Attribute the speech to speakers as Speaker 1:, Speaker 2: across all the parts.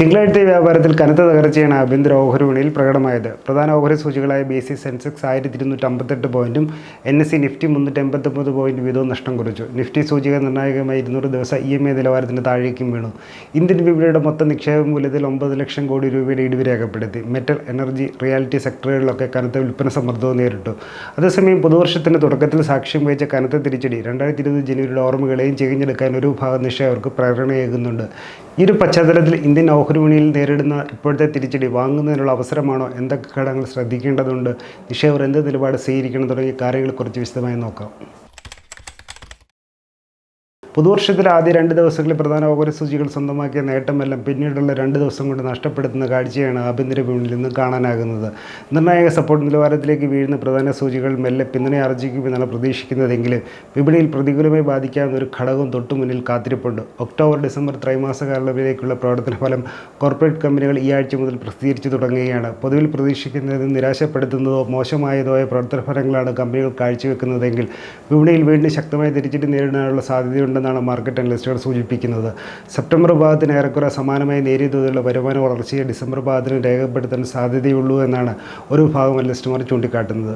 Speaker 1: തിങ്കളാഴ്ച വ്യാപാരത്തിൽ കനത്ത തകർച്ചയാണ് ആഭ്യന്തര ഓഹരി വിപണിയിൽ പ്രകടമായത്. പ്രധാന ഓഹരി സൂചികളായ ബി സി സെൻസെക്സ് ആയിരത്തി ഇരുന്നൂറ്റി അമ്പത്തെട്ട് പോയിന്റും എൻ എസ് സി നിഫ്റ്റി മുന്നൂറ്റി എൺപത്തൊമ്പത് പോയിന്റ് വീതവും നഷ്ടം കുറിച്ചു. നിഫ്റ്റി സൂചിക നിർണായകമായ ഇരുന്നൂറ് ദിവസം ഇ എം ഐ നിലവാരത്തിന് താഴേക്കും വീണു. ഇന്ത്യൻ വിപണിയുടെ മൊത്തം നിക്ഷേപ മൂല്യത്തിൽ ഒമ്പത് ലക്ഷം കോടി രൂപയുടെ ഇടിവ് രേഖപ്പെടുത്തി. മെറ്റൽ എനർജി റിയാലിറ്റി സെക്ടറുകളിലൊക്കെ കനത്ത വിൽപ്പന സമ്മർദ്ദവും നേരിട്ടു. അതേസമയം പുതുവർഷത്തിന്റെ തുടക്കത്തിൽ സാക്ഷ്യം വഹിച്ച കനത്ത തിരിച്ചടി രണ്ടായിരത്തി ഇരുപത് ജനുവരിയുടെ ഓർമ്മകളെയും ചെയ്ഞ്ഞെടുക്കാൻ ഒരു ഭാഗം നിക്ഷേപകർക്ക് പ്രേരണയേകുന്നുണ്ട്. ഈ ഒരു പശ്ചാത്തലത്തിൽ ഇന്ത്യൻ ഓഹരി വിപണിയിൽ നേരിടുന്ന ഇപ്പോഴത്തെ തിരിച്ചടി വാങ്ങുന്നതിനുള്ള അവസരമാണോ? എന്തൊക്കെ ഘടകങ്ങൾ ശ്രദ്ധിക്കേണ്ടതുണ്ട്? നിക്ഷേപർ എന്ത് നിലപാട് സ്വീകരിക്കണം തുടങ്ങിയ കുറച്ച് വിശദമായി നോക്കാം. പുതുവർഷത്തിൽ ആദ്യ രണ്ട് ദിവസങ്ങളിൽ പ്രധാന ഓഹരി സൂചികൾ സ്വന്തമാക്കിയ നേട്ടമെല്ലാം പിന്നീടുള്ള രണ്ട് ദിവസം കൊണ്ട് നഷ്ടപ്പെടുത്തുന്ന കാഴ്ചയാണ് ആഭ്യന്തര വിപണിയിൽ നിന്ന് കാണാനാകുന്നത്. നിർണായക സപ്പോർട്ട് നിലവാരത്തിലേക്ക് വീഴുന്ന പ്രധാന സൂചികൾ മെല്ലെ പിന്തുണ ആർജിക്കുമെന്നാണ് പ്രതീക്ഷിക്കുന്നതെങ്കിലും വിപണിയിൽ പ്രതികൂലമായി ബാധിക്കാവുന്ന ഒരു ഘടകം തൊട്ടു മുന്നിൽ കാത്തിരിപ്പുണ്ട്. ഒക്ടോബർ ഡിസംബർ ത്രൈമാസ കാലയളവിലേക്കുള്ള പ്രവർത്തന ഫലം കോർപ്പറേറ്റ് കമ്പനികൾ ഈ ആഴ്ച മുതൽ പ്രസിദ്ധീകരിച്ചു തുടങ്ങുകയാണ്. പൊതുവിൽ പ്രതീക്ഷിക്കുന്നത് നിരാശപ്പെടുത്തുന്നതോ മോശമായതോ പ്രവർത്തന ഫലങ്ങളാണ് കമ്പനികൾ കാഴ്ചവെക്കുന്നതെങ്കിൽ വിപണിയിൽ വീണ്ടും ശക്തമായി തിരിച്ചിട്ട് നേരിടാനുള്ള സാധ്യതയുണ്ടെന്നാണ് മാർക്കറ്റ് അനലിസ്റ്റുകൾ സൂചിപ്പിക്കുന്നത്. സെപ്റ്റംബർ ഭാഗത്തിന് ഏറെക്കുറെ സമാനമായി നേരിയ തോതിലുള്ള വരുമാന വളർച്ചയെ ഡിസംബർ ഭാഗത്തിന് രേഖപ്പെടുത്താൻ സാധ്യതയുള്ളൂ എന്നാണ് ഒരു വിഭാഗം അനലിസ്റ്റുമാർ ചൂണ്ടിക്കാട്ടുന്നത്.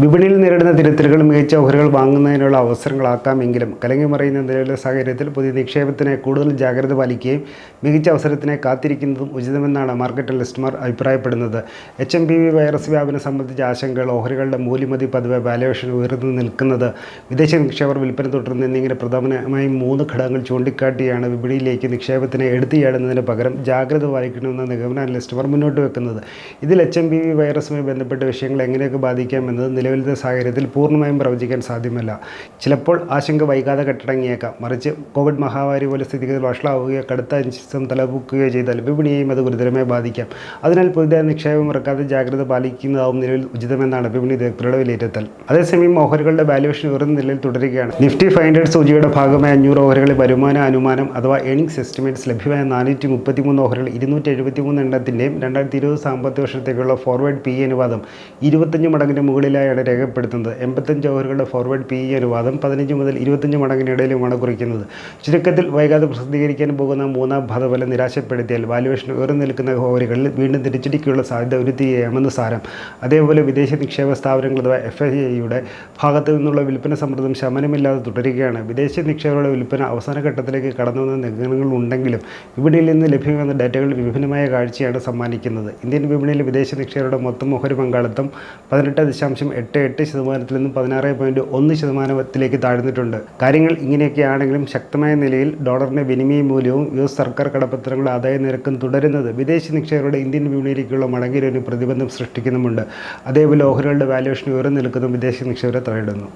Speaker 1: വിപണിയിൽ നേരിടുന്ന തിരുത്തലുകൾ മികച്ച ഓഹരികൾ വാങ്ങുന്നതിനുള്ള അവസരങ്ങളാക്കാമെങ്കിലും കലങ്ങി മറിയുന്ന നിലവിലെ സാഹചര്യത്തിൽ പുതിയ നിക്ഷേപത്തിന് കൂടുതൽ ജാഗ്രത പാലിക്കുകയും മികച്ച അവസരത്തിനെ കാത്തിരിക്കുന്നതും ഉചിതമെന്നാണ് മാർക്കറ്റ് അനലിസ്റ്റുമാർ അഭിപ്രായപ്പെടുന്നത്. H M P V virus വ്യാപനം സംബന്ധിച്ച ആശങ്കകൾ ഓഹരികളുടെ മൂല്യമതി പതിവ് വാലുവേഷൻ ഉയർന്നു നിൽക്കുന്നത് വിദേശ നിക്ഷേപർ വിൽപ്പന തുടർന്ന് എന്നിങ്ങനെ പ്രധാനമായും മൂന്ന് ഘടകങ്ങൾ ചൂണ്ടിക്കാട്ടിയാണ് വിപണിയിലേക്ക് നിക്ഷേപത്തിനെ എടുത്തിയാടുന്നതിന് പകരം ജാഗ്രത പാലിക്കണമെന്ന നിഗമന അനലിസ്റ്റുമാർ മുന്നോട്ട് വെക്കുന്നത്. ഇതിൽ എച്ച് എം പി വി വൈറസുമായി ബന്ധപ്പെട്ട വിഷയങ്ങൾ എങ്ങനെയൊക്കെ ബാധിക്കാമെന്നത് നിലവിലത്തെ സാഹചര്യത്തിൽ പൂർണമായും പ്രവചിക്കാൻ സാധ്യമല്ല. ചിലപ്പോൾ ആശങ്ക വൈകാതെ കെട്ടടങ്ങിയേക്കാം. മറിച്ച് കോവിഡ് മഹാമാരി പോലെ സ്ഥിതിഗതികൾ വഷളാവുകയോ കടുത്ത അനിശ്ചിതം തലപൊക്കുകയോ ചെയ്താൽ വിപണിയെയും അത് ഗുരുതരമായി ബാധിക്കാം. അതിനാൽ പുതിയ നിക്ഷേപം ഇറക്കാതെ ജാഗ്രത പാലിക്കുന്നതാവും നിലവിൽ ഉചിതമെന്നാണ് വിപണി വിദഗ്ധരുടെ വിലയിരുത്തൽ. അതേസമയം ഓഹരികളുടെ വാല്യുവേഷൻ ഉയർന്ന നിലയിൽ തുടരുകയാണ്. നിഫ്റ്റി ഫൈവ് ഹൺഡ്രഡ് സൂചിയുടെ ഭാഗമായ അഞ്ഞൂറ് ഓഹരികളിൽ വരുമാന അനുമാനം അഥവാ ഏണിംഗ്സ് എസ്റ്റിമേറ്റ്സ് ലഭ്യമായ നാനൂറ്റി മുപ്പത്തി മൂന്ന് ഓഹരികൾ ഇരുന്നൂറ്റി എഴുപത്തി മൂന്ന് എണ്ണത്തിന്റെയും രണ്ടായിരത്തി ഇരുപത് സാമ്പത്തിക വർഷത്തേക്കുള്ള ഫോർവേഡ് പി അനുപാതം ഇരുപത്തഞ്ച് മടങ്ങിന് മുകളിലായാണ്. രേഖപ്പെടുത്തുന്നത്. എൺപത്തഞ്ച് ഓവറുകളുടെ ഫോർവേഡ് പി ഇ അനുവാദം പതിനഞ്ച് മുതൽ ഇരുപത്തഞ്ച് മടങ്ങിനിടയിലുമാണ് കുറിക്കുന്നത്. ചുരുക്കത്തിൽ വൈകാതെ പ്രസിദ്ധീകരിക്കാൻ പോകുന്ന മൂന്നാം ഫലം നിരാശപ്പെടുത്തിയാൽ വാലുവേഷൻ ഉയർന്നു നിൽക്കുന്ന ഓവറുകളിൽ വീണ്ടും തിരിച്ചടിക്കുള്ള സാധ്യത ഉരുത്തിരിയാമെന്ന് സാരം. അതേപോലെ വിദേശ നിക്ഷേപ സ്ഥാപനങ്ങൾ അഥവാ എഫ് ഐ ഐയുടെ ഭാഗത്തു നിന്നുള്ള വിൽപ്പന സമ്മർദ്ദം ശമനമില്ലാതെ തുടരുകയാണ്. വിദേശ നിക്ഷേപങ്ങളുടെ വിൽപ്പന അവസാന ഘട്ടത്തിലേക്ക് കടന്നു വന്ന നിഗമനങ്ങൾ ഉണ്ടെങ്കിലും വിപണിയിൽ നിന്ന് ലഭ്യമാകുന്ന ഡാറ്റകൾ വിഭിന്നമായ കാഴ്ചയാണ് സമ്മാനിക്കുന്നത്. ഇന്ത്യൻ വിപണിയിൽ വിദേശ നിക്ഷേപരുടെ മൊത്തം ഓഹരി പങ്കാളിത്തം പതിനെട്ട് ദശാംശം എട്ട് എട്ട് ശതമാനത്തിൽ നിന്നും പതിനാറ് പോയിന്റ് ഒന്ന് ശതമാനത്തിലേക്ക് താഴ്ന്നിട്ടുണ്ട്. കാര്യങ്ങൾ ഇങ്ങനെയൊക്കെയാണെങ്കിലും ശക്തമായ നിലയിൽ ഡോളറിന്റെ വിനിമയ മൂല്യവും യു എസ് സർക്കാർ കടപ്പത്രങ്ങളുടെ ആദായ നിരക്കും തുടരുന്നത് വിദേശ നിക്ഷേപകരുടെ ഇന്ത്യൻ വിപണിയിലേക്കുള്ള മടങ്ങിയൊരു പ്രതിബന്ധം സൃഷ്ടിക്കുന്നുമുണ്ട്. അതേപോലെ ഓഹരികളുടെ വാല്യുവേഷൻ ഉയർന്നു നിൽക്കുന്നതും വിദേശ നിക്ഷേപരെ തടയിടുന്നു.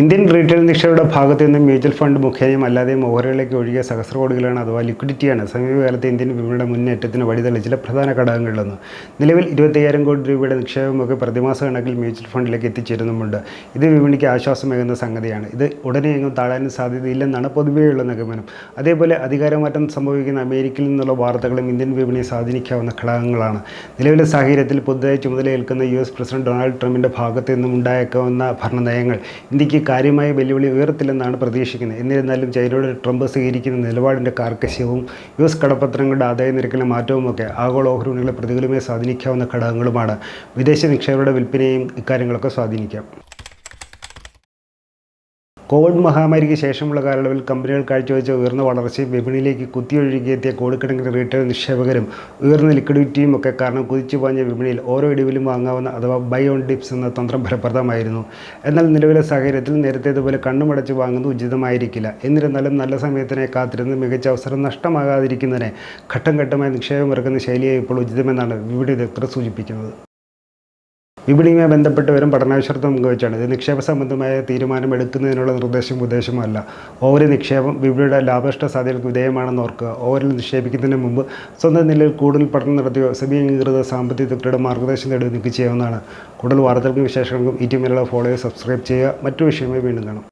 Speaker 1: ഇന്ത്യൻ റീറ്റെയിൽ നിക്ഷേപയുടെ ഭാഗത്തു നിന്നും മ്യൂച്വൽ ഫണ്ട് മുഖേനയും അല്ലാതെയും ഓഹരികളിലേക്ക് ഒഴുകിയ സഹസ്രകോടികളാണ് അഥവാ ലിക്വിഡിറ്റിയാണ്. സമീപകാലത്ത് ഇന്ത്യൻ വിപണിയുടെ മുന്നേറ്റത്തിന് വഴിതെളിച്ചില്ല പ്രധാന ഘടകങ്ങളിലൊന്ന്. നിലവിൽ ഇരുപത്തയ്യായിരം കോടി രൂപയുടെ നിക്ഷേപമൊക്കെ പ്രതിമാസ കണക്കിൽ മ്യൂച്വൽ ഫണ്ടിലേക്ക് എത്തിച്ചേരുന്നുമുണ്ട്. ഇത് വിപണിക്ക് ആശ്വാസമേകുന്ന സംഗതിയാണ്. ഇത് ഉടനെ എങ്ങും താഴാനും സാധ്യതയില്ലെന്നാണ് പൊതുവെയുള്ള നിഗമനം. അതേപോലെ അധികാരമാറ്റം സംഭവിക്കുന്ന അമേരിക്കയിൽ നിന്നുള്ള വാർത്തകളും ഇന്ത്യൻ വിപണിയെ സ്വാധീനിക്കാവുന്ന ഘടകങ്ങളാണ്. നിലവിലെ സാഹചര്യത്തിൽ പുതുതായി ചുമതലയേൽക്കുന്ന യു എസ് പ്രസിഡന്റ് ഡൊണാൾഡ് ട്രംപിന്റെ ഭാഗത്തു നിന്നും ഉണ്ടായേക്കാവുന്ന ഭരണനയങ്ങൾ ഇന്ത്യയ്ക്ക് കാര്യമായ വെല്ലുവിളി ഉയർത്തില്ലെന്നാണ് പ്രതീക്ഷിക്കുന്നത്. എന്നിരുന്നാലും ചൈനയുടെ ട്രംപ് സ്വീകരിക്കുന്ന നിലപാടിന്റെ കാർക്കശ്യവും യു എസ് കടപ്പത്രങ്ങളുടെ ആദായ നിരക്കിലെ മാറ്റവുമൊക്കെ ആഗോള ഓഹരികളെ പ്രതികൂലമായി സ്വാധീനിക്കാവുന്ന ഘടകങ്ങളുമാണ്. വിദേശ നിക്ഷേപകരുടെ വിൽപ്പനയും ഇക്കാര്യങ്ങളൊക്കെ സ്വാധീനിക്കാം. കോവിഡ് മഹാമാരിക്ക് ശേഷമുള്ള കാലയളവിൽ കമ്പനികൾ കാഴ്ചവെച്ച ഉയർന്ന വളർച്ചയും വിപണിയിലേക്ക് കുത്തിയൊഴുകിയെത്തിയ കോടിക്കണക്കിന് റീറ്റെയിൽ നിക്ഷേപകരും ഉയർന്ന ലിക്വിഡിറ്റിയും ഒക്കെ കാരണം കുതിച്ചു പാഞ്ഞ വിപണിയിൽ ഓരോ ഇടിവിലും വാങ്ങാവുന്ന അഥവാ ബൈ ഓൺ ഡിപ്സ് എന്ന തന്ത്രം ഫലപ്രദമായിരുന്നു. എന്നാൽ നിലവിലെ സാഹചര്യത്തിൽ നേരത്തേതുപോലെ കണ്ണുമടച്ച് വാങ്ങുന്നത് ഉചിതമായിരിക്കില്ല. എന്നിരുന്നാലും നല്ല സമയത്തിനെ കാത്തിരുന്ന് മികച്ച അവസരം നഷ്ടമാകാതിരിക്കുന്നതിന് ഘട്ടം ഘട്ടമായി നിക്ഷേപം ഇറക്കുന്ന ശൈലിയെ ഇപ്പോൾ ഉചിതമെന്നാണ് വിപണി വിദഗ്ധർ സൂചിപ്പിക്കുന്നത്. വിപണിയുമായി ബന്ധപ്പെട്ടവരും പഠനാവശ്യത്വം പങ്കുവച്ചാണ്. ഇത് നിക്ഷേപ സംബന്ധമായ തീരുമാനം എടുക്കുന്നതിനുള്ള നിർദ്ദേശം ഉദ്ദേശമല്ല ഓവരി നിക്ഷേപം വിപണിയുടെ ലാഭനഷ്ട സാധ്യതകൾക്ക് വിധേയമാണെന്ന് ഓർക്കുക. ഓവരിൽ നിക്ഷേപിക്കുന്നതിന് മുമ്പ് സ്വന്തം നിലയിൽ കൂടുതൽ പഠനം നടത്തിയോ സെബി അംഗീകൃത സാമ്പത്തിക വിദഗ്ധരുടെ മാർഗദർശനം നേടുകയോ നിങ്ങൾക്ക് ചെയ്യാവുന്നതാണ്. കൂടുതൽ വാർത്തകൾക്കും വിശേഷങ്ങൾക്കും ഈ ടീമിലുള്ള ഫോളോയെ സബ്സ്ക്രൈബ് ചെയ്യുക. മറ്റു വിഷയമായി വീണ്ടും കാണാം.